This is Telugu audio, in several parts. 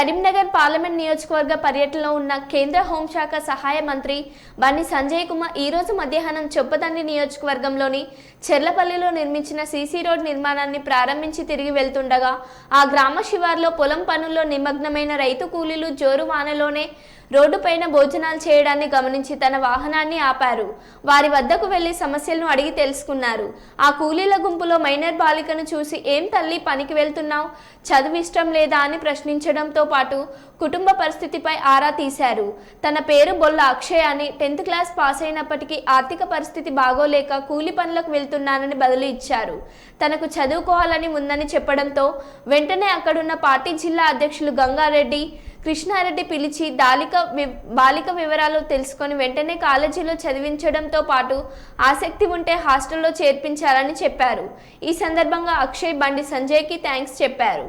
కరీంనగర్ పార్లమెంట్ నియోజకవర్గ పర్యటనలో ఉన్న కేంద్ర హోంశాఖ సహాయ మంత్రి బన్ని సంజయ్ కుమార్ ఈ రోజు మధ్యాహ్నం చొప్పదండి నియోజకవర్గంలోని చెర్లపల్లిలో నిర్మించిన సీసీ రోడ్ నిర్మాణాన్ని ప్రారంభించి తిరిగి వెళ్తుండగా ఆ గ్రామ శివార్లో పొలం పనుల్లో నిమగ్నమైన రైతు కూలీలు జోరు వానలోనే రోడ్డుపైన భోజనాలు చేయడాన్ని గమనించి తన వాహనాన్ని ఆపారు. వారి వద్దకు వెళ్ళి సమస్యలను అడిగి తెలుసుకున్నారు. ఆ కూలీల గుంపులో మైనర్ బాలికను చూసి ఏం తల్లి పనికి వెళ్తున్నావు? చదువు ఇష్టం లేదా? అని ప్రశ్నించడంతో పాటు కుటుంబ పరిస్థితిపై ఆరా తీశారు. తన పేరు బొల్ల అక్షయ్ అని టెన్త్ క్లాస్ పాస్ అయినప్పటికీ ఆర్థిక పరిస్థితి బాగోలేక కూలి పనులకు వెళ్తున్నానని బదులు ఇచ్చారు. తనకు చదువుకోవాలని ఉందని చెప్పడంతో వెంటనే అక్కడున్న పార్టీ జిల్లా అధ్యక్షులు గంగారెడ్డి కృష్ణారెడ్డి పిలిచి దాలిక బాలిక వివరాలు తెలుసుకొని వెంటనే కాలేజీలో చదివించడంతో పాటు ఆసక్తి ఉంటే హాస్టల్లో చేర్పించాలని చెప్పారు. ఈ సందర్భంగా అక్షయ్ బండి సంజయ్కి థ్యాంక్స్ చెప్పారు.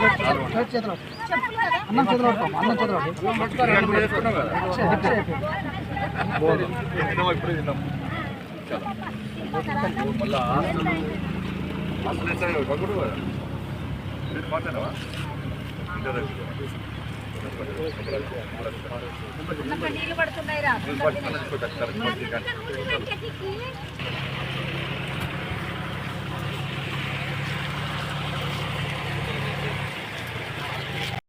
చేతిలో అన్నం చేతులు పట్టుకోం అన్నం చేతులు నీళ్ళు పడుతున్నాయి రా